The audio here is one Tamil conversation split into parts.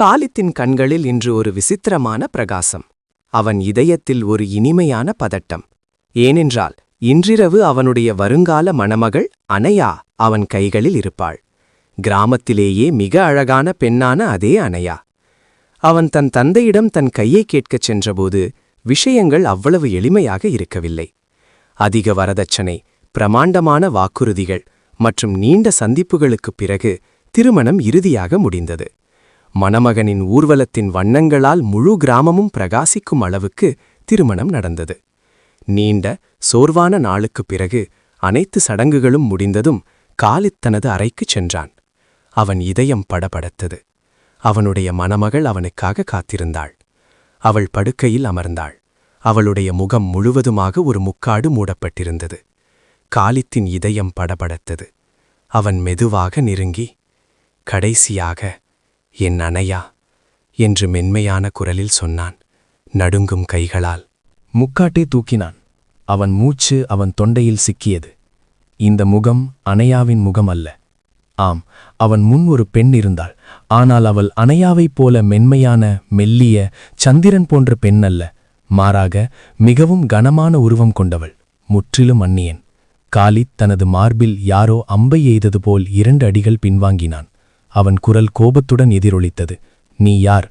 காலித்தின் கண்களில் இன்று ஒரு விசித்திரமான பிரகாசம். அவன் இதயத்தில் ஒரு இனிமையான பதட்டம். ஏனென்றால் இன்றிரவு அவனுடைய வருங்கால மணமகள் அனையா அவன் கைகளில் இருப்பாள். கிராமத்திலேயே மிக அழகான பெண்ணான அதே அனையா. அவன் தன் தந்தையிடம் தன் கையை கேட்கச் சென்றபோது விஷயங்கள் அவ்வளவு எளிமையாக இருக்கவில்லை. அதிக வரதட்சணை பிரமாண்டமான வாக்குறுதிகள் மற்றும் நீண்ட சந்திப்புகளுக்குப் பிறகு திருமணம் இறுதியாக முடிந்தது. மணமகனின் ஊர்வலத்தின் வண்ணங்களால் முழு கிராமமும் பிரகாசிக்கும் அளவுக்கு திருமணம் நடந்தது. நீண்ட சோர்வான நாளுக்குப் பிறகு அனைத்து சடங்குகளும் முடிந்ததும் காலித் தனது அறைக்குச் சென்றான். அவன் இதயம் படபடத்தது. அவனுடைய மணமகள் அவனுக்காக காத்திருந்தாள். அவள் படுக்கையில் அமர்ந்தாள். அவளுடைய முகம் முழுவதுமாக ஒரு முக்காடு மூடப்பட்டிருந்தது. காலித்தின் இதயம் படபடத்தது. அவன் மெதுவாக நெருங்கி கடைசியாக என் அணையா? என்று மென்மையான குரலில் சொன்னான். நடுங்கும் கைகளால். முக்காட்டை தூக்கினான். அவன் மூச்சு அவன் தொண்டையில் சிக்கியது. இந்த முகம் அணையாவின் முகம் அல்ல ஆம் அவன் முன் ஒரு பெண் இருந்தாள். ஆனால் அவள் அணையாவைப் போல மென்மையான மெல்லிய சந்திரன் போன்ற பெண் அல்ல. மாறாக மிகவும் கனமான உருவம் கொண்டவள். முற்றிலும் அந்நியன். காலித் தனது மார்பில் யாரோ அம்பை எய்தது போல் இரண்டு அடிகள் பின்வாங்கினான். அவன் குரல் கோபத்துடன் எதிரொலித்தது. நீ யார்?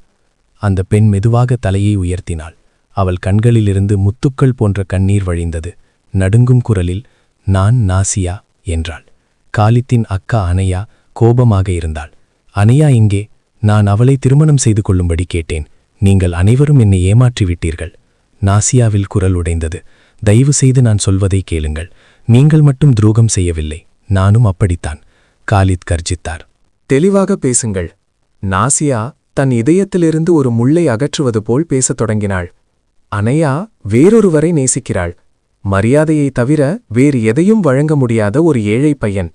அந்த பெண் மெதுவாக தலையை உயர்த்தினாள். அவள் கண்களிலிருந்து முத்துக்கள் போன்ற கண்ணீர் வழிந்தது. நடுங்கும் குரலில் நான் நாசியா என்றாள். காலித்தின் அக்கா அனையா கோபமாக இருந்தாள். அனையா இங்கே. நான் அவளை திருமணம் செய்து கொள்ளும்படி கேட்டேன். நீங்கள் அனைவரும் என்னை ஏமாற்றிவிட்டீர்கள் நாசியாவில் குரல் உடைந்தது. தயவு செய்து நான் சொல்வதை கேளுங்கள். நீங்கள் மட்டும் துரோகம் செய்யவில்லை. நானும் அப்படித்தான். காலித் கர்ஜித்தார். தெளிவாக பேசுங்கள். நாசியா தன் இதயத்திலிருந்து ஒரு முள்ளை அகற்றுவது போல் பேசத் தொடங்கினாள். அனையா வேறொருவரை நேசிக்கிறாள். மரியாதையைத் தவிர வேறு எதையும் வழங்க முடியாத ஒரு ஏழை பையன்.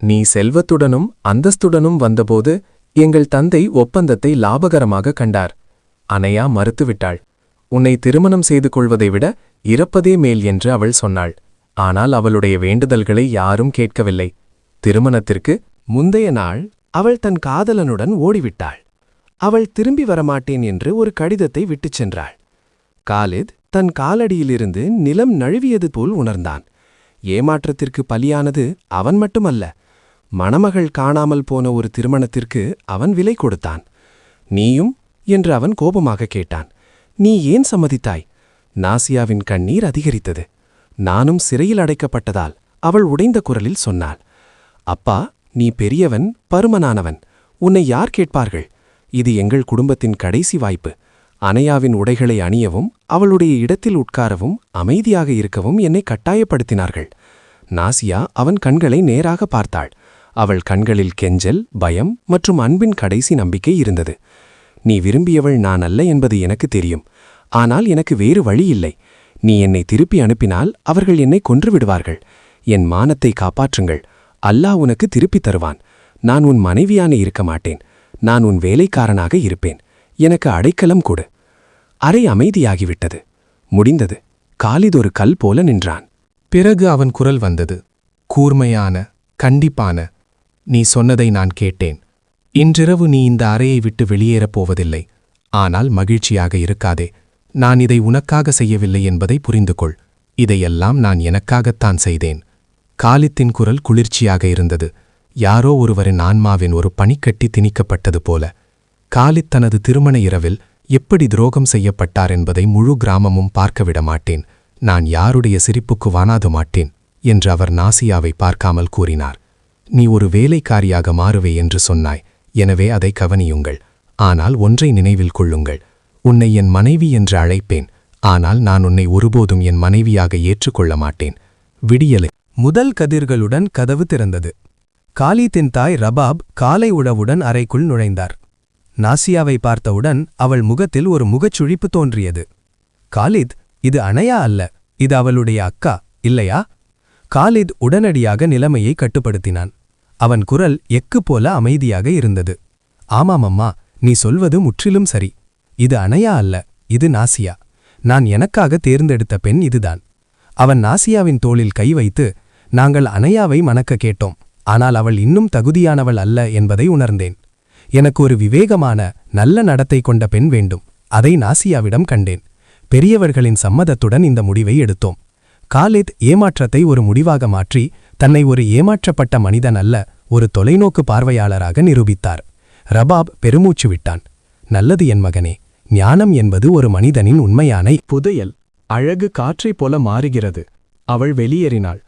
நீ செல்வத்துடனும் அந்தஸ்துடனும் வந்தபோது எங்கள் தந்தை ஒப்பந்தத்தை லாபகரமாக கண்டார். அனையா மறுத்துவிட்டாள். உன்னை திருமணம் செய்து கொள்வதை விட இறப்பதே மேல் என்று அவள் சொன்னாள். ஆனால் அவளுடைய வேண்டுதல்களை யாரும் கேட்கவில்லை. திருமணத்திற்கு முந்தைய நாள் அவள் தன் காதலனுடன் ஓடிவிட்டாள். அவள் திரும்பி வரமாட்டேன் என்று ஒரு கடிதத்தை விட்டுச் சென்றாள். காலித் தன் காலடியிலிருந்து நிலம் நழுவியது போல் உணர்ந்தான். ஏமாற்றத்திற்கு பலியானது அவன் மட்டுமல்ல மணமகள் காணாமல் போன ஒரு திருமணத்திற்கு அவன் விலை கொடுத்தான். நீயும்? என்று அவன் கோபமாக கேட்டான். நீ ஏன் சம்மதித்தாய்? நாசியாவின் கண்ணீர் அதிகரித்தது. நானும் சிறையில் அடைக்கப்பட்டதால் அவள் உடைந்த குரலில் சொன்னாள். அப்பா நீ பெரியவன் பருமனானவன். உன்னை யார் கேட்பார்கள்? இது எங்கள் குடும்பத்தின் கடைசி வாய்ப்பு. அனையாவின் உடைகளை அணியவும் அவளுடைய இடத்தில் உட்காரவும் அமைதியாக இருக்கவும் என்னை கட்டாயப்படுத்தினார்கள். நாசியா அவன் கண்களை நேராக பார்த்தாள். அவள் கண்களில் கெஞ்சல் பயம் மற்றும் அன்பின் கடைசி நம்பிக்கை இருந்தது. நீ விரும்பியவள் நான் அல்ல என்பது எனக்கு தெரியும். ஆனால் எனக்கு வேறு வழி இல்லை. நீ என்னை திருப்பி அனுப்பினால் அவர்கள் என்னை கொன்று விடுவார்கள். என் மானத்தை காப்பாற்றுங்கள். அல்லாஹ் உனக்கு திருப்பித் தருவான். நான் உன் மனைவியான இருக்க மாட்டேன். நான் உன் வேலைக்காரனாக இருப்பேன். எனக்கு அடைக்கலம் கொடு. அறை அமைதியாகிவிட்டது. முடிந்தது. காலித் ஒரு கல் போல நின்றான். பிறகு அவன் குரல் வந்தது. கூர்மையான கண்டிப்பான நீ சொன்னதை நான் கேட்டேன். இன்றிரவு நீ இந்த அறையை விட்டு வெளியேறப் போவதில்லை. ஆனால் மகிழ்ச்சியாக இருக்காதே. நான் இதை உனக்காக செய்யவில்லை என்பதை புரிந்து கொள் இதையெல்லாம் நான் எனக்காகத்தான் செய்தேன். காலித்தின் குரல் குளிர்ச்சியாக இருந்தது. யாரோ ஒருவரின் ஆன்மாவின் ஒரு பனிக்கட்டி திணிக்கப்பட்டது போல. காலித் தனது திருமண இரவில் எப்படி துரோகம் செய்யப்பட்டார் என்பதை முழு கிராமமும் பார்க்க விட மாட்டேன். நான் யாருடைய சிரிப்புக்கு வானாது மாட்டேன் என்று அவர் நாசியாவை பார்க்காமல் கூறினார். நீ ஒரு வேலைக்காரியாக மாறுவே என்று சொன்னாய். எனவே அதை கவனியுங்கள். ஆனால் ஒன்றை நினைவில் கொள்ளுங்கள். உன்னை என் மனைவி என்று அழைப்பேன். ஆனால் நான் உன்னை ஒருபோதும் என் மனைவியாக ஏற்றுக்கொள்ள மாட்டேன். விடியலை முதல் கதிர்களுடன் கதவு திறந்தது. காலித்தின் தாய் ரபாப் காலை உணவுடன் அறைக்குள் நுழைந்தார். நாசியாவை பார்த்தவுடன் அவள் முகத்தில் ஒரு முகச்சுழிப்பு தோன்றியது. காலித் இது அணையா அல்ல? இது அவளுடைய அக்கா இல்லையா? காலித் உடனடியாக நிலைமையை கட்டுப்படுத்தினான். அவன் குரல் எக்கு போல அமைதியாக இருந்தது. ஆமாமம்மா நீ சொல்வது முற்றிலும் சரி. இது அணையா அல்ல இது நாசியா. நான் எனக்காக தேர்ந்தெடுத்த பெண் இதுதான். அவன் நாசியாவின் தோளில் கை வைத்து நாங்கள் அனையாவை மணக்க கேட்டோம். ஆனால் அவள் இன்னும் தகுதியானவள் அல்ல என்பதை உணர்ந்தேன். எனக்கு ஒரு விவேகமான நல்ல நடத்தை கொண்ட பெண் வேண்டும். அதை நாசியாவிடம் கண்டேன். பெரியவர்களின் சம்மதத்துடன் இந்த முடிவை எடுத்தோம். காலித் ஏமாற்றத்தை ஒரு முடிவாக மாற்றி தன்னை ஒரு ஏமாற்றப்பட்ட மனிதன் அல்ல ஒரு தொலைநோக்கு பார்வையாளராக நிரூபித்தார். ரபாப் பெருமூச்சு விட்டான். நல்லது என் மகனே ஞானம் என்பது ஒரு மனிதனின் உண்மையான புதையல் அழகு காற்றைப் போல மாறுகிறது. அவள் வெளியேறினாள்.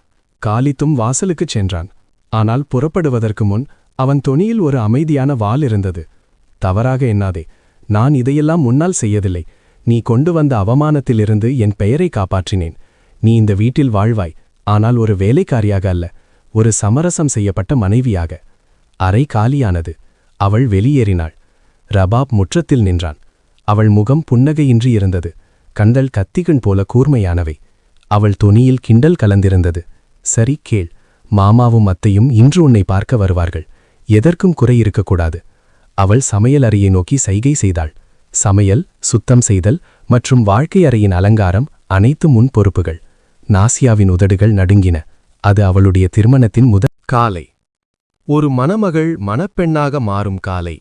காலித்தும் வாசலுக்குச் சென்றான். ஆனால் புறப்படுவதற்கு முன் அவன் தொனியில் ஒரு அமைதியான வால் இருந்தது. தவறாக எண்ணாதே நான் இதையெல்லாம் முன்னால் செய்யதில்லை நீ கொண்டு வந்த அவமானத்திலிருந்து என் பெயரை காப்பாற்றினேன். நீ இந்த வீட்டில் வாழ்வாய் ஆனால் ஒரு வேலைக்காரியாக அல்ல ஒரு சமரசம் செய்யப்பட்ட மனைவியாக. அறை காலியானது. அவள் வெளியேறினாள். ரபாப் முற்றத்தில் நின்றான். அவள் முகம் புன்னகையின்றி இருந்தது. கண்கள் கத்திகன் போல கூர்மையானவை. அவள் தொனியில் கிண்டல் கலந்திருந்தது. சரி கேள். மாமாவும் அத்தையும் இன்று உன்னை பார்க்க வருவார்கள். எதற்கும் குறை இருக்கக்கூடாது. அவள் சமையல் அறையை நோக்கி சைகை செய்தாள். சமையல் சுத்தம் செய்தல் மற்றும் வாழ்க்கை அறையின் அலங்காரம் அனைத்து முன் பொறுப்புகள். நாசியாவின் உதடுகள் நடுங்கின. அது அவளுடைய திருமணத்தின் முதல் காலை. ஒரு மணமகள் மணப்பெண்ணாக மாறும் காலை.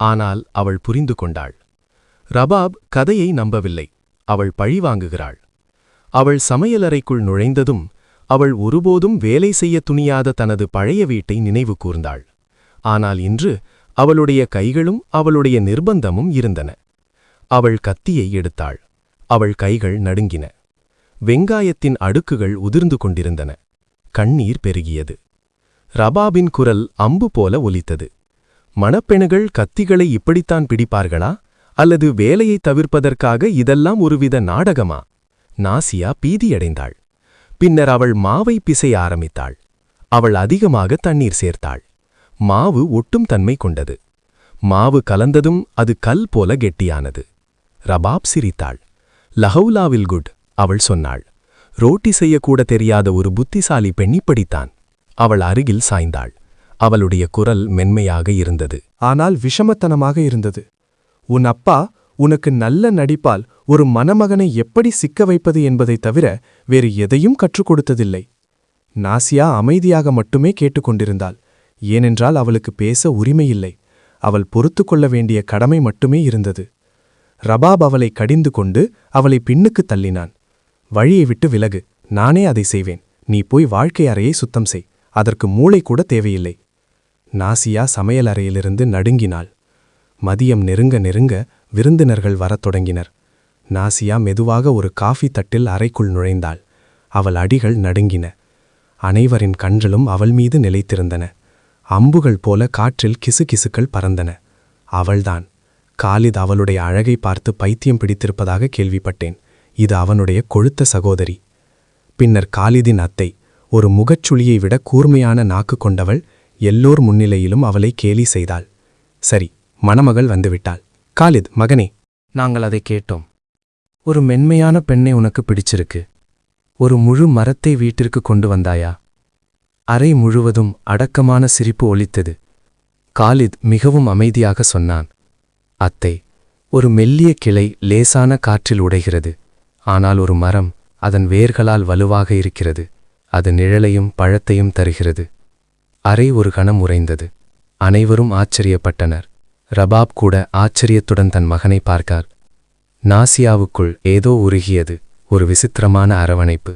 ஆனால் அவள் புரிந்து கொண்டாள். ரபாப் கதையை நம்பவில்லை. அவள் பழிவாங்குகிறாள் அவள் சமையலறைக்குள் நுழைந்ததும் அவள் ஒருபோதும் வேலை செய்ய துணியாத தனது பழைய வீட்டை நினைவு கூர்ந்தாள். ஆனால் இன்று அவளுடைய கைகளும் அவளுடைய நிர்பந்தமும் இருந்தன. அவள் கத்தியை எடுத்தாள். அவள் கைகள் நடுங்கின. வெங்காயத்தின் அடுக்குகள் உதிர்ந்து கொண்டிருந்தன. கண்ணீர் பெருகியது. ரபாபின் குரல் அம்பு போல ஒலித்தது. மணப்பெண்கள் கத்திகளை இப்படித்தான் பிடிப்பார்களா? அல்லது வேலையை தவிர்ப்பதற்காக இதெல்லாம் ஒருவித நாடகமா? நாசியா பீதியடைந்தாள். பின்னர் அவள் மாவை பிசைய ஆரம்பித்தாள். அவள் அதிகமாக தண்ணீர் சேர்த்தாள். மாவு ஒட்டும் தன்மை கொண்டது. மாவு கலந்ததும் அது கல் போல கெட்டியானது. ரபாப் சிரித்தாள். லஹவுலாவில் குட் அவள் சொன்னாள். ரோட்டி செய்யக்கூட தெரியாத ஒரு புத்திசாலி பெண் இப்படித்தான் அவள் அருகில் சாய்ந்தாள். அவளுடைய குரல் மென்மையாக இருந்தது. ஆனால் விஷமத்தனமாக இருந்தது. உன் அப்பா உனக்கு நல்ல நடிப்பால் ஒரு மணமகனை எப்படி சிக்க வைப்பது என்பதைத் தவிர வேறு எதையும் கற்றுக் கொடுத்ததில்லை. நாசியா அமைதியாக மட்டுமே கேட்டுக்கொண்டிருந்தாள் ஏனென்றால் அவளுக்கு பேச உரிமையில்லை. அவள் பொறுத்து கொள்ள வேண்டிய கடமை மட்டுமே இருந்தது. ரபாப் அவளை கடிந்து கொண்டு அவளை பின்னுக்குத் தள்ளினான். வழியை விட்டு விலகு. நானே அதை செய்வேன். நீ போய் வாழ்க்கை அறையை சுத்தம் செய். அதற்கு மூளை கூட தேவையில்லை. நாசியா சமையல் அறையிலிருந்து நடுங்கினாள். மதியம் நெருங்க நெருங்க விருந்தினர்கள் வரத் தொடங்கினர். நாசியா மெதுவாக ஒரு காஃபி தட்டில் அறைக்குள் நுழைந்தாள். அவள் அடிகள் நடுங்கின. அனைவரின் கண்களும் அவள் மீது நிலைத்திருந்தன. அம்புகள் போல காற்றில் கிசுகிசுக்கள் பறந்தன. அவள்தான். காலித் அவளுடைய அழகை பார்த்து பைத்தியம் பிடித்திருப்பதாக கேள்விப்பட்டேன். இது அவனுடைய கொழுத்த சகோதரி. பின்னர் காலிதின் அத்தை ஒரு முகச்சுளியை விட கூர்மையான நாக்கு கொண்டவள் எல்லோர் முன்னிலையிலும் அவளை கேலி செய்தாள். சரி மணமகள் வந்துவிட்டாள். காலித் மகனே நாங்கள் அதை கேட்டோம். ஒரு மென்மையான பெண்ணை உனக்கு பிடிச்சிருக்கு. ஒரு முழு மரத்தை வீட்டிற்கு கொண்டு வந்தாயா? அறை முழுவதும் அடக்கமான சிரிப்பு ஒலித்தது. காலித் மிகவும் அமைதியாக சொன்னான் அத்தை ஒரு மெல்லிய கிளை லேசான காற்றில் உடைகிறது. ஆனால் ஒரு மரம் அதன் வேர்களால் வலுவாக இருக்கிறது. அது நிழலையும் பழத்தையும் தருகிறது. அறை ஒரு கணம் உறைந்தது. அனைவரும் ஆச்சரியப்பட்டனர். ரபாப் கூட ஆச்சரியத்துடன் தன் மகனை பார்க்கார். நாசியாவுக்குள் ஏதோ உருகியது ஒரு விசித்திரமான அரவணைப்பு.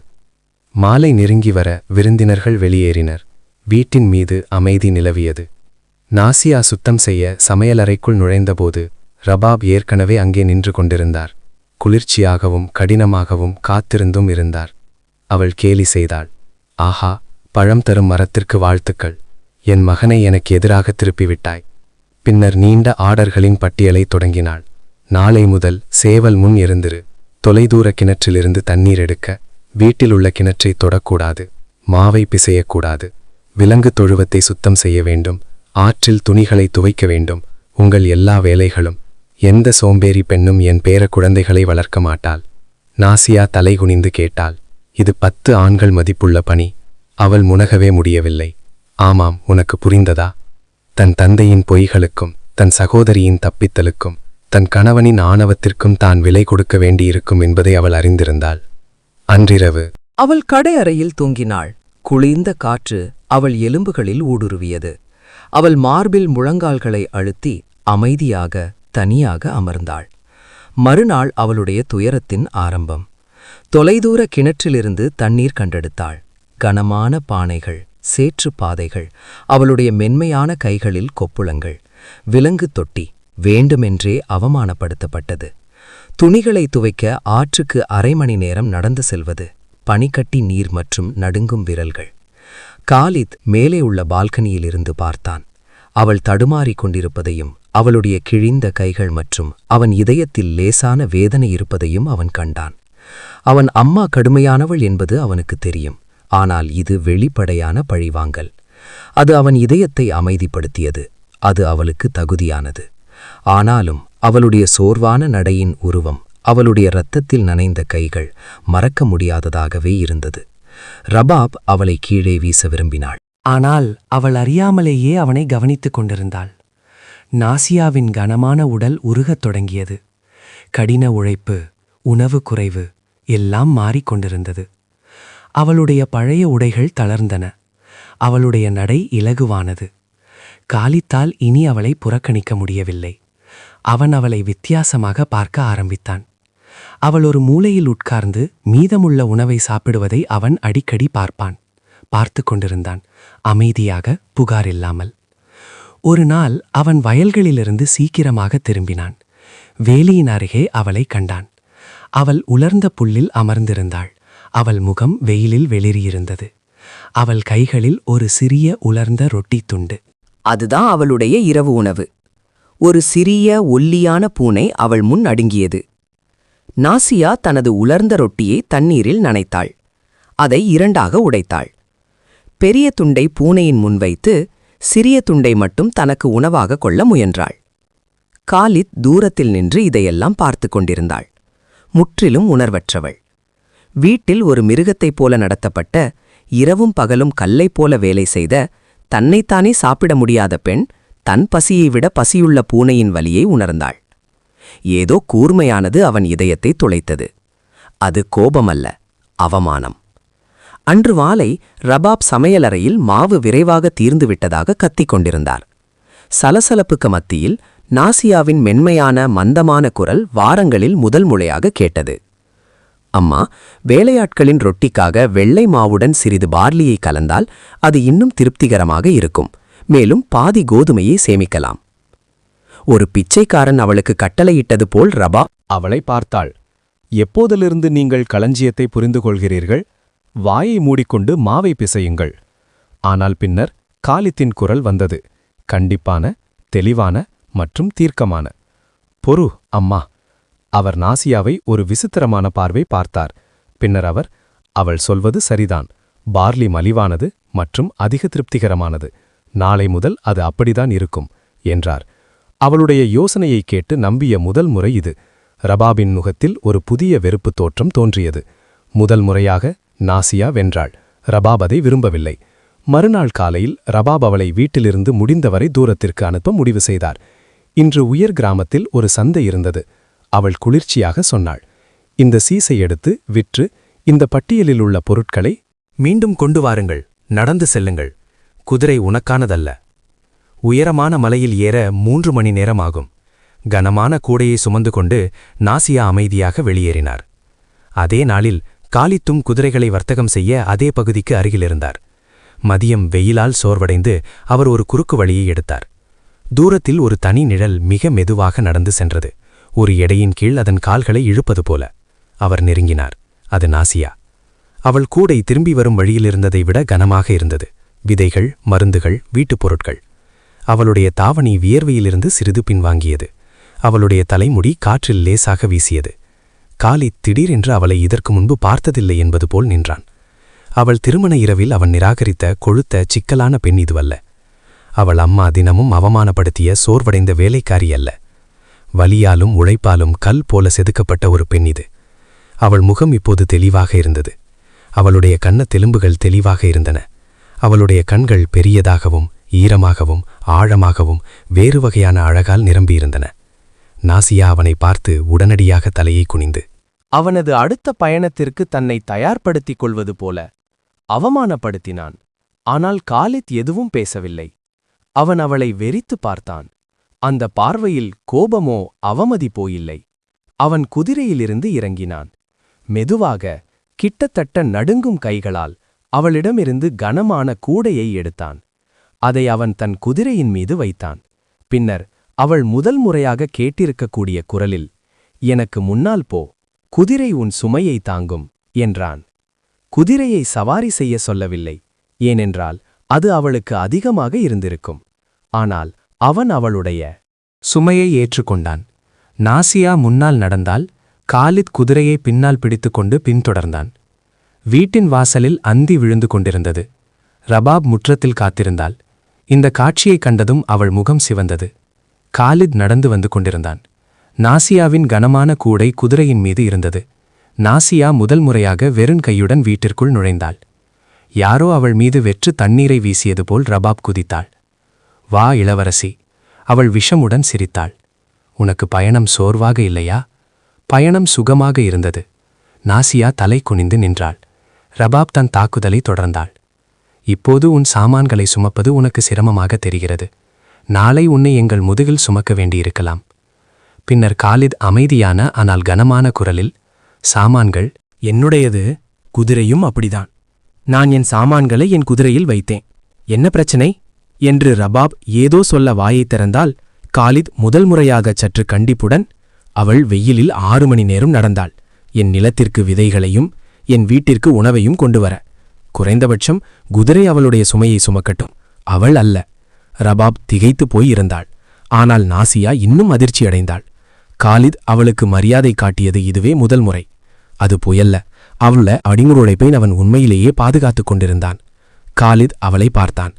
மாலை நெருங்கி வர விருந்தினர்கள் வெளியேறினர். வீட்டின் மீது அமைதி நிலவியது. நாசியா சுத்தம் செய்ய சமையலறைக்குள் நுழைந்தபோது ரபாப் ஏற்கனவே அங்கே நின்று கொண்டிருந்தார். குளிர்ச்சியாகவும் கடினமாகவும் காத்திருந்தும் இருந்தார். அவள் கேலி செய்தாள். ஆஹா பழம் தரும் மரத்திற்கு வாழ்த்துக்கள். என் மகனை எனக்கு எதிராக திருப்பிவிட்டாய். பின்னர் நீண்ட ஆர்டர்களின் பட்டியலை தொடங்கினாள். நாளை முதல் சேவல் முன் இருந்திரு தொலைதூர கிணற்றிலிருந்து தண்ணீர் எடுக்க. வீட்டில் உள்ள கிணற்றை தொடக்கூடாது. மாவை பிசையக்கூடாது. விலங்கு தொழுவத்தை சுத்தம் செய்ய வேண்டும். ஆற்றில் துணிகளை துவைக்க வேண்டும். உங்கள் எல்லா வேலைகளும். எந்த சோம்பேறி பெண்ணும் என் பேர குழந்தைகளை வளர்க்க மாட்டாள். நாசியா தலை குனிந்து கேட்டாள். இது பத்து ஆண்கள் மதிப்புள்ள பணி. அவள் முனகவே முடியவில்லை. ஆமாம் உனக்கு புரிந்ததா? தன் தந்தையின் பொய்களுக்கும் தன் சகோதரியின் தப்பித்தலுக்கும் தன் கணவனின் ஆணவத்திற்கும் தான் விலை கொடுக்க வேண்டியிருக்கும் என்பதை அவள் அறிந்திருந்தாள். அன்றிரவு. அவள் கடையறையில் தூங்கினாள். குளிர்ந்த காற்று அவள் எலும்புகளில் ஊடுருவியது. அவள் மார்பில் முழங்கால்களை அழுத்தி அமைதியாக தனியாக அமர்ந்தாள். மறுநாள் அவளுடைய துயரத்தின் ஆரம்பம். தொலைதூர கிணற்றிலிருந்து தண்ணீர் கண்டெடுத்தாள். கனமான பானைகள் சேற்று பாதைகள் அவளுடைய மென்மையான கைகளில் கொப்புளங்கள். விலங்கு தொட்டி வேண்டுமென்றே அவமானப்படுத்தப்பட்டது. துணிகளை துவைக்க ஆற்றுக்கு அரை மணி நேரம் நடந்து செல்வது பனிக்கட்டி நீர் மற்றும் நடுங்கும் விரல்கள். காலித் மேலே உள்ள பால்கனியிலிருந்து பார்த்தான். அவள் தடுமாறிக் கொண்டிருப்பதையும் அவளுடைய கிழிந்த கைகள் மற்றும் அவன் இதயத்தில் லேசான வேதனை இருப்பதையும் அவன் கண்டான். அவன் அம்மா கடுமையானவள் என்பது அவனுக்கு தெரியும். ஆனால் இது வெளிப்படையான பழிவாங்கல். அது அவன் இதயத்தை அமைதிப்படுத்தியது. அது அவளுக்கு தகுதியானது. ஆனாலும் அவளுடைய சோர்வான நடையின் உருவம் அவளுடைய இரத்தத்தில் நனைந்த கைகள் மறக்க முடியாததாகவே இருந்தது. ரபாப் அவளை கீழே வீச விரும்பினாள். ஆனால் அவள் அறியாமலேயே அவனை கவனித்துக் கொண்டிருந்தாள். நாசியாவின் கனமான உடல் உருகத் தொடங்கியது. கடின உழைப்பு உணவு குறைவு எல்லாம் மாறிக்கொண்டிருந்தது அவளுடைய பழைய உடைகள் தளர்ந்தன. அவளுடைய நடை இலகுவானது. காலித்தால் இனி அவளை புறக்கணிக்க முடியவில்லை. அவன் அவளை வித்தியாசமாக பார்க்க ஆரம்பித்தான். அவள் ஒரு மூலையில் உட்கார்ந்து மீதமுள்ள உணவை சாப்பிடுவதை அவன் அடிக்கடி பார்ப்பான். பார்த்து கொண்டிருந்தான். அமைதியாக புகார் இல்லாமல். ஒரு நாள் அவன் வயல்களிலிருந்து சீக்கிரமாக திரும்பினான். வேலியின் அருகே அவளை கண்டான். அவள் உலர்ந்த புல்லில் அமர்ந்திருந்தாள். அவள் முகம் வெயிலில் வெளிரியிருந்தது அவள் கைகளில் ஒரு சிறிய உலர்ந்த ரொட்டி துண்டு. அதுதான் அவளுடைய இரவு உணவு. ஒரு சிறிய ஒல்லியான பூனை அவள் முன் அடுங்கியது. நாசியா தனது உலர்ந்த ரொட்டியை தண்ணீரில் நனைத்தாள். அதை இரண்டாக உடைத்தாள். பெரிய துண்டை பூனையின் முன் வைத்து சிறிய துண்டை மட்டும் தனக்கு உணவாக கொள்ள முயன்றாள். காலித் தூரத்தில் நின்று இதையெல்லாம் பார்த்து கொண்டிருந்தாள். முற்றிலும் உணர்வற்றவள். வீட்டில் ஒரு மிருகத்தைப் போல நடத்தப்பட்ட இரவும் பகலும் கல்லைப் போல வேலை செய்த தன்னைத்தானே சாப்பிட முடியாத பெண் தன் பசியை விட பசியுள்ள பூனையின் வலியை உணர்ந்தாள். ஏதோ கூர்மையானது அவன் இதயத்தை துளைத்தது. அது கோபமல்ல அவமானம். அன்று மாலை ரபாப் சமையலறையில் மாவு விரைவாக தீர்ந்துவிட்டதாக கத்திக் கொண்டிருந்தார். சலசலப்புக்கு மத்தியில் நாசியாவின் மென்மையான மந்தமான குரல் வாரங்களில் முதல் முறையாக கேட்டது. அம்மா வேலையாட்களின் ரொட்டிக்காக வெள்ளை மாவுடன் சிறிது பார்லியை கலந்தால் அது இன்னும் திருப்திகரமாக இருக்கும். மேலும் பாதி கோதுமையை சேமிக்கலாம். ஒரு பிச்சைக்காரன் அவளுக்கு கட்டளையிட்டது போல் ரபா அவளை பார்த்தாள். எப்போதிலிருந்து நீங்கள் களஞ்சியத்தை புரிந்து கொள்கிறீர்கள் வாயை மூடிக்கொண்டு மாவை பிசையுங்கள். ஆனால் பின்னர் காலித்தின் குரல் வந்தது. கண்டிப்பான தெளிவான மற்றும் தீர்க்கமான. பொறு அம்மா. அவர் நாசியாவை ஒரு விசித்திரமான பார்வை பார்த்தார். பின்னர் அவர் அவள் சொல்வது சரிதான். பார்லி மலிவானது மற்றும் அதிக திருப்திகரமானது. நாளை முதல் அது அப்படிதான் இருக்கும் என்றார். அவளுடைய யோசனையை கேட்டு நம்பிய முதல் முறை இது. ரபாபின் முகத்தில் ஒரு புதிய வெறுப்பு தோற்றம் தோன்றியது. முதல் முறையாக நாசியா வென்றாள். ரபாப் அதை விரும்பவில்லை. மறுநாள் காலையில் ரபாப் அவளை வீட்டிலிருந்து முடிந்தவரை தூரத்திற்கு அனுப்ப முடிவு செய்தார். இன்று உயர் கிராமத்தில் ஒரு சந்தை இருந்தது. அவள் குளிர்ச்சியாக சொன்னாள். இந்த சீசை எடுத்து விற்று இந்த பட்டியலில் உள்ள பொருட்களை மீண்டும் கொண்டு வாருங்கள் நடந்து செல்லுங்கள். குதிரை உனக்கானதல்ல. உயரமான மலையில் ஏற மூன்று மணி நேரம் ஆகும் கனமான கூடையை சுமந்து கொண்டு நாசியா அமைதியாக வெளியேறினார். அதே நாளில் காலித்தும் குதிரைகளை வர்த்தகம் செய்ய அதே பகுதிக்கு அருகிலிருந்தார் மதியம் வெயிலால் சோர்வடைந்து அவர் ஒரு குறுக்கு வழியை எடுத்தார். தூரத்தில் ஒரு தனி நிழல் மிக மெதுவாக நடந்து சென்றது. ஒரு எடையின் கீழ் அதன் கால்களை இழுப்பது போல. அவர் நெருங்கினார். அது நாசியா. அவள் கூடை திரும்பி வரும் வழியிலிருந்ததை விட கனமாக இருந்தது. விதைகள் மருந்துகள் வீட்டுப் பொருட்கள். அவளுடைய தாவணி வியர்வையிலிருந்து சிறிது பின்வாங்கியது. அவளுடைய தலைமுடி காற்றில் லேசாக வீசியது. காலி திடீரென்று அவளை இதற்கு முன்பு பார்த்ததில்லை என்பது போல் நின்றான். அவள் திருமண இரவில் அவன் நிராகரித்த கொழுத்த சிக்கலான பெண் இதுவல்ல. அவள் அம்மா தினமும் அவமானப்படுத்திய சோர்வடைந்த வேலைக்காரி அல்ல. வலியாலும் உழைப்பாலும் கல் போல செதுக்கப்பட்ட ஒரு பெண் இது. அவள் முகம் இப்போது தெளிவாக இருந்தது. அவளுடைய கண்ண தெலும்புகள் தெளிவாக இருந்தன. அவளுடைய கண்கள் பெரியதாகவும் ஈரமாகவும் ஆழமாகவும் வேறு வகையான அழகால் நிரம்பியிருந்தன நாசியா அவனை பார்த்து உடனடியாக தலையை குனிந்து அவனது அடுத்த பயணத்திற்கு தன்னை தயார்படுத்திக் கொள்வது போல அவமானப்படுத்தினான். ஆனால் காலித் எதுவும் பேசவில்லை. அவன் அவளை வெறித்து பார்த்தான். அந்த பார்வையில் கோபமோ அவமதிப்போ இல்லை அவன் குதிரையிலிருந்து இறங்கினான். மெதுவாக கிட்டத்தட்ட நடுங்கும் கைகளால் அவளிடமிருந்து கனமான கூடையை எடுத்தான். அதை அவன் தன் குதிரையின் மீது வைத்தான். பின்னர் அவள் முதல் முறையாக கேட்டிருக்கக்கூடிய குரலில் எனக்கு முன்னால் போ குதிரை உன் சுமையை தாங்கும் என்றான். குதிரையை சவாரி செய்ய சொல்லவில்லை ஏனென்றால் அது அவளுக்கு அதிகமாக இருந்திருக்கும். ஆனால் அவன் அவளுடைய சுமையை ஏற்றுக்கொண்டான். நாசியா முன்னால் நடந்தால் காலித் குதிரையை பின்னால் பிடித்துக்கொண்டு பின்தொடர்ந்தான். வீட்டின் வாசலில் அந்தி விழுந்து கொண்டிருந்தது. ரபாப் முற்றத்தில் காத்திருந்தாள். இந்த காட்சியைக் கண்டதும் அவள் முகம் சிவந்தது. காலித் நடந்து வந்து கொண்டிருந்தான். நாசியாவின் கனமான கூடை குதிரையின் மீது இருந்தது. நாசியா முதல் முறையாக வெறும் கையுடன் வீட்டிற்குள் நுழைந்தாள். யாரோ அவள் மீது வெற்று தண்ணீரை வீசியது போல் ரபாப் குதித்தாள். வா இளவரசி. அவள் விஷமுடன் சிரித்தாள். உனக்கு பயணம் சோர்வாக இல்லையா? பயணம் சுகமாக இருந்தது. நாசியா தலை குனிந்து நின்றாள். ரபாப் தன் தாக்குதலை தொடர்ந்தாள். இப்போது உன் சாமான்களை சுமப்பது உனக்கு சிரமமாக தெரிகிறது. நாளை உன்னை எங்கள் முதுகில் சுமக்க வேண்டியிருக்கலாம். பின்னர் காலித் அமைதியான ஆனால் கனமான குரலில் சாமான்கள் என்னுடையது? குதிரையும் அப்படிதான். நான் என் சாமான்களை என் குதிரையில் வைத்தேன். என்ன பிரச்சனை? என்று ரபாப் ஏதோ சொல்ல வாயைத் திறந்தால் காலித் முதல் முறையாகச் சற்று கண்டிப்புடன் அவள் வெயிலில் ஆறு மணி நேரம் நடந்தாள். என் நிலத்திற்கு விதைகளையும் என் வீட்டிற்கு உணவையும் கொண்டு வர குறைந்தபட்சம் குதிரை அவளுடைய சுமையை சுமக்கட்டும். அவள் அல்ல. ரபாப் திகைத்துப் போய் இருந்தாள். ஆனால் நாசியா இன்னும் அதிர்ச்சி அடைந்தாள். காலித் அவளுக்கு மரியாதை காட்டியது இதுவே முதல் முறை. அது புயல்ல. அவள அடிங்குறுழைப்பை அவன் உண்மையிலேயே பாதுகாத்துக் கொண்டிருந்தான். காலித் அவளை பார்த்தான்.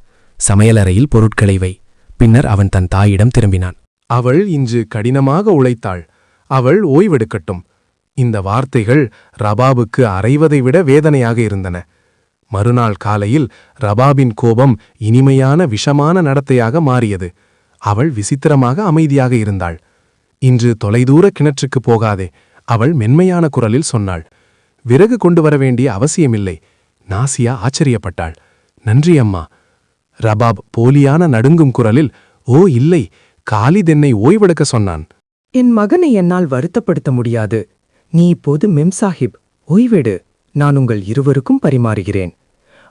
சமையலறையில் பொருட்களை வை. பின்னர் அவன் தன் தாயிடம் திரும்பினான். அவள் இன்று கடினமாக உழைத்தாள். அவள் ஓய்வெடுக்கட்டும். இந்த வார்த்தைகள் ரபாபுக்கு அறைவதை விட வேதனையாக இருந்தன. மறுநாள் காலையில் ரபாபின் கோபம் இனிமையான விஷமான நடத்தையாக மாறியது. அவள் விசித்திரமாக அமைதியாக இருந்தாள். இன்று தொலைதூர கிணற்றுக்கு போகாதே அவள் மென்மையான குரலில் சொன்னாள். விறகு கொண்டு வர வேண்டிய அவசியமில்லை. நாசியா ஆச்சரியப்பட்டாள். நன்றி அம்மா. ரபாப் போலியான நடுங்கும் குரலில் ஓ இல்லை காலித் என்னை ஓய்வெடுக்க சொன்னான். என் மகனை என்னால் வருத்தப்படுத்த முடியாது. நீ இப்போது மெம்சாஹிப் ஓய்வெடு. நான் உங்கள் இருவருக்கும் பரிமாறுகிறேன்.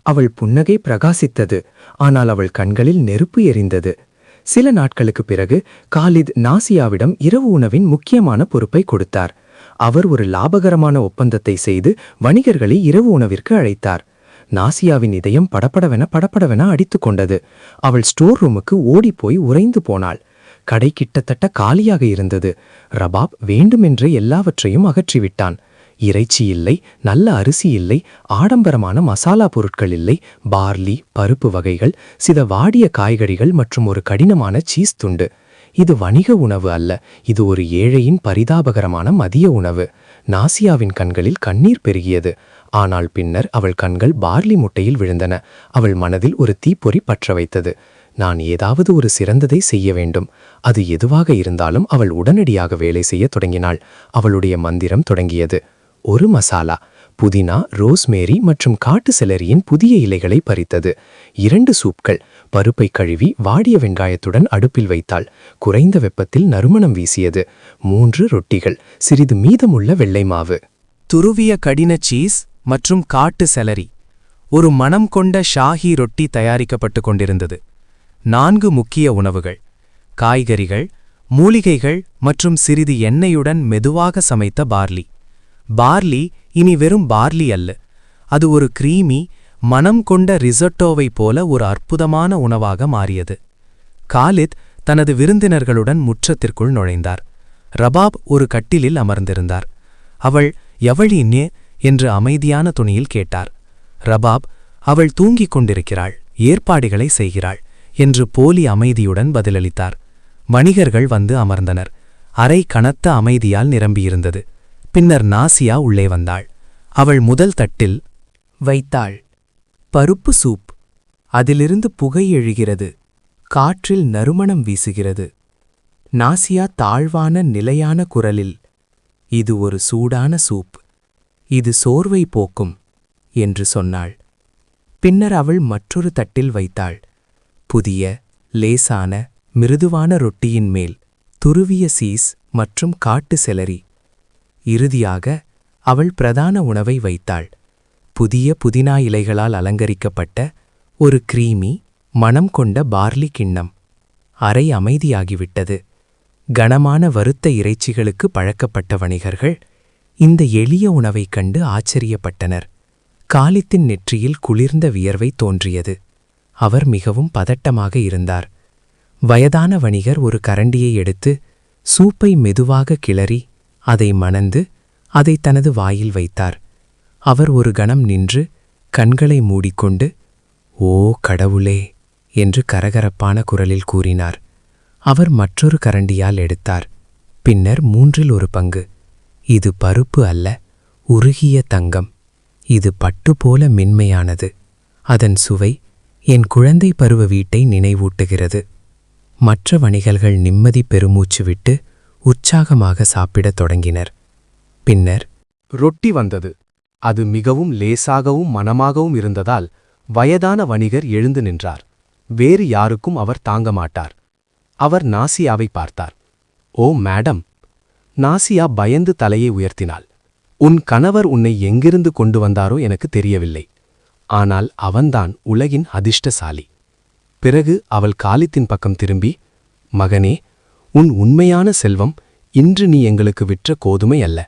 அவள் புன்னகை பிரகாசித்தது. ஆனால் அவள் கண்களில் நெருப்பு எரிந்தது. சில நாட்களுக்குப் பிறகு காலித் நாசியாவிடம் இரவு உணவின் முக்கியமான பொறுப்பை கொடுத்தார். அவர் ஒரு லாபகரமான ஒப்பந்தத்தை செய்து வணிகர்களை இரவு உணவிற்கு அழைத்தார். நாசியாவின் இதயம் படப்படவென படப்படவென அடித்துக் கொண்டது அவள் ஸ்டோர் ரூமுக்கு ஓடிப்போய் உறைந்து போனாள். கடை கிட்டத்தட்ட காலியாக இருந்தது. ரபாப் வேண்டுமென்றே எல்லாவற்றையும் அகற்றிவிட்டான். இறைச்சி இல்லை நல்ல அரிசி இல்லை ஆடம்பரமான மசாலா பொருட்கள் இல்லை பார்லி பருப்பு வகைகள் சில வாடிய காய்கறிகள் மற்றும் ஒரு கடினமான சீஸ் துண்டு. இது வணிக உணவு அல்ல இது ஒரு ஏழையின் பரிதாபகரமான மதிய உணவு. நாசியாவின் கண்களில் கண்ணீர் பெருகியது. ஆனால் பின்னர் அவள் கண்கள் பார்லி முட்டையில் விழுந்தன. அவள் மனதில் ஒரு தீப்பொறி பற்ற வைத்தது. நான் ஏதாவது ஒரு சிறந்ததை செய்ய வேண்டும். அது எதுவாக இருந்தாலும் அவள் உடனடியாக வேலை செய்ய தொடங்கினாள். அவளுடைய மந்திரம் தொடங்கியது. ஒரு மசாலா. புதினா ரோஸ்மேரி மற்றும் காட்டு செலரியின் புதிய இலைகளை பறித்தது. இரண்டு சூப்கள். பருப்பை கழுவி வாடிய வெங்காயத்துடன் அடுப்பில் வைத்தாள். குறைந்த வெப்பத்தில் நறுமணம் வீசியது. மூன்று ரொட்டிகள். சிறிது மீதமுள்ள வெள்ளை மாவு. துருவிய கடின சீஸ் மற்றும் காட்டு செலரி. ஒரு மணம் கொண்ட ஷாஹி ரொட்டி தயாரிக்கப்பட்டு கொண்டிருந்தது. நான்கு முக்கிய உணவுகள். காய்கறிகள் மூலிகைகள் மற்றும் சிறிது எண்ணெயுடன் மெதுவாக சமைத்த பார்லி. பார்லி இனி வெறும் பார்லி அல்ல. அது ஒரு கிரீமி மனம் கொண்ட ரிசர்ட்டோவைப் போல ஒரு அற்புதமான உணவாக மாறியது. காலித் தனது விருந்தினர்களுடன் முற்றத்திற்குள் நுழைந்தார். ரபாப் ஒரு கட்டிலில் அமர்ந்திருந்தார். அவள் எவழின்னே என்று அமைதியான துணியில் கேட்டார். ரபாப் அவள் தூங்கிக் கொண்டிருக்கிறாள் ஏற்பாடுகளை செய்கிறாள் என்று போலி அமைதியுடன் பதிலளித்தார். வணிகர்கள் வந்து அமர்ந்தனர். அறை கனத்த அமைதியால் நிரம்பியிருந்தது. பின்னர் நாசியா உள்ளே வந்தாள். அவள் முதல் தட்டில் வைத்தாள் பருப்பு சூப். அதிலிருந்து புகை எழுகிறது. காற்றில் நறுமணம் வீசுகிறது. நாசியா தாழ்வான நிலையான குரலில் இது ஒரு சூடான சூப். இது சோர்வை போக்கும் என்று சொன்னாள். பின்னர் அவள் மற்றொரு தட்டில் வைத்தாள். புதிய லேசான மிருதுவான ரொட்டியின் மேல் துருவிய சீஸ் மற்றும் காட்டு செலரி. இறுதியாக அவள் பிரதான உணவை வைத்தாள். புதிய புதினா இலைகளால் அலங்கரிக்கப்பட்ட ஒரு கிரீமி மனம் கொண்ட பார்லி கிண்ணம். அறை அமைதியாகிவிட்டது. கனமான வருத்த இறைச்சிகளுக்கு பழக்கப்பட்ட வணிகர்கள் இந்த எளிய உணவைக் கண்டு ஆச்சரியப்பட்டனர். காலித்தின் நெற்றியில் குளிர்ந்த வியர்வை தோன்றியது. அவர் மிகவும் பதட்டமாக இருந்தார். வயதான வணிகர் ஒரு கரண்டியை எடுத்து சூப்பை மெதுவாக கிளறி அதை மணந்து அதை தனது வாயில் வைத்தார். அவர் ஒரு கணம் நின்று கண்களை மூடிக்கொண்டு ஓ கடவுளே! என்று கரகரப்பான குரலில் கூறினார். அவர் மற்றொரு கரண்டியால் எடுத்தார். பின்னர் மூன்றில் ஒரு பங்கு. இது பருப்பு அல்ல உருகிய தங்கம். இது பட்டு போல மென்மையானது. அதன் சுவை என் குழந்தை பருவ வீட்டை நினைவூட்டுகிறது. மற்ற வணிகர்கள் நிம்மதி பெருமூச்சு விட்டு உற்சாகமாக சாப்பிடத் தொடங்கினர். பின்னர் ரொட்டி வந்தது. அது மிகவும் லேசாகவும் மனமாகவும் இருந்ததால் வயதான வணிகர் எழுந்து நின்றார். வேறு யாருக்கும் அவர் தாங்க மாட்டார். அவர் நாசியாவை பார்த்தார். ஓ மேடம் நாசியா பயந்து தலையை உயர்த்தினாள். உன் கணவர் உன்னை எங்கிருந்து கொண்டு வந்தாரோ எனக்கு தெரியவில்லை. ஆனால் அவன்தான் உலகின் அதிர்ஷ்டசாலி. பிறகு அவள் காலித்தின் பக்கம் திரும்பி மகனே உன் உண்மையான செல்வம் இன்று நீ எங்களுக்கு விற்ற கோதுமை அல்ல.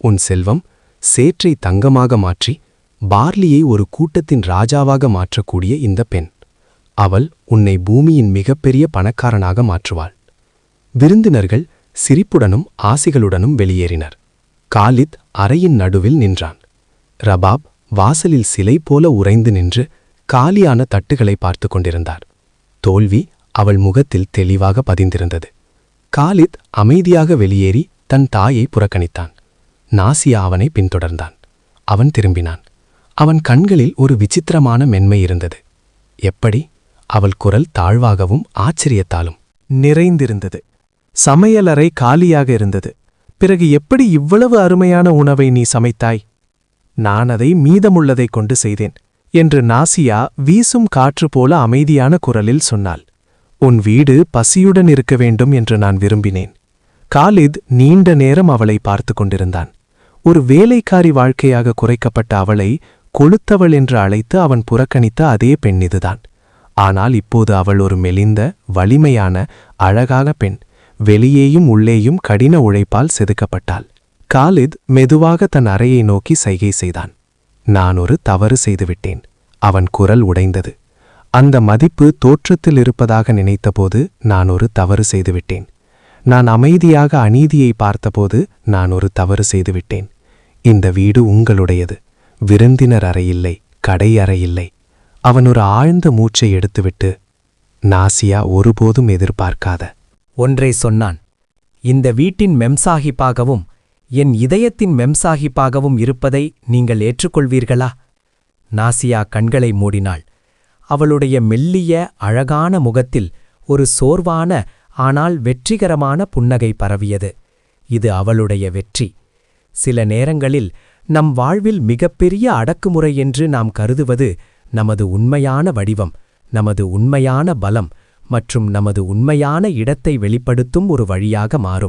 உன் செல்வம் சேற்றை தங்கமாக மாற்றி பார்லியை ஒரு கூட்டத்தின் ராஜாவாக மாற்றக்கூடிய இந்த பெண். அவள் உன்னை பூமியின் மிகப்பெரிய பணக்காரனாக மாற்றுவாள். விருந்தினர்கள் சிரிப்புடனும் ஆசிகளுடனும் வெளியேறினர். காலித் அறையின் நடுவில் நின்றான். ரபாப் வாசலில் சிலை போல உறைந்து நின்று காலியான தட்டுகளை பார்த்து கொண்டிருந்தார். தோல்வி அவள் முகத்தில் தெளிவாக பதிந்திருந்தது. காலித் அமைதியாக வெளியேறி தன் தாயை புறக்கணித்தான். நாசியா அவனை பின்தொடர்ந்தான். அவன் திரும்பினான். அவன் கண்களில் ஒரு விசித்திரமான மென்மை இருந்தது. எப்படி? அவள் குரல் தாழ்வாகவும் ஆச்சரியத்தாலும் நிறைந்திருந்தது. சமையலறை காலியாக இருந்தது. பிறகு எப்படி இவ்வளவு அருமையான உணவை நீ சமைத்தாய்? நான் அதை மீதமுள்ளதைக் கொண்டு செய்தேன் என்று நாசியா வீசும் காற்று போல அமைதியான குரலில் சொன்னாள். உன் வீடு பசியுடன் இருக்க வேண்டும் என்று நான் விரும்பினேன். காலித் நீண்ட நேரம் அவளை பார்த்து கொண்டிருந்தான். ஒரு வேலைக்காரி வாழ்க்கையாக குறைக்கப்பட்ட அவளை கொளுத்தவள் என்று அழைத்து அவன் புறக்கணித்த அதே பெண் இதுதான். ஆனால் இப்போது அவள் ஒரு மெலிந்த வலிமையான அழகான பெண். வெளியேயும் உள்ளேயும் கடின உழைப்பால் செதுக்கப்பட்டாள். காலித் மெதுவாக தன் அறையை நோக்கி சைகை செய்தான். நான் ஒரு தவறு செய்துவிட்டேன் அவன் குரல் உடைந்தது. அந்த மதிப்பு தோற்றத்தில் இருப்பதாக நினைத்தபோது நான் ஒரு தவறு செய்துவிட்டேன் நான் அமைதியாக அநீதியை பார்த்தபோது நான் ஒரு தவறு செய்துவிட்டேன் இந்த வீடு உங்களுடையது. விருந்தினர் அறையில்லை கடை அறையில்லை அவன் ஒரு ஆழ்ந்த மூச்சை எடுத்துவிட்டு நாசியா ஒருபோதும் எதிர்பார்க்காத ஒன்றை சொன்னான் இந்த வீட்டின் மெம்சாஹிப்பாகவும் என் இதயத்தின் மெம்சாஹிப்பாகவும் இருப்பதை நீங்கள் ஏற்றுக்கொள்வீர்களா? நாசியா கண்களை மூடினாள். அவளுடைய மெல்லிய அழகான முகத்தில் ஒரு சோர்வான ஆனால் வெற்றிகரமான புன்னகை பரவியது. இது அவளுடைய வெற்றி. சில நேரங்களில் நம் வாழ்வில் மிகப்பெரிய அடக்குமுறை என்று நாம் கருதுவது நமது உண்மையான வடிவம் நமது உண்மையான பலம் மற்றும் நமது உண்மையான இடத்தை வெளிப்படுத்தும் ஒரு வழியாக மாறும்.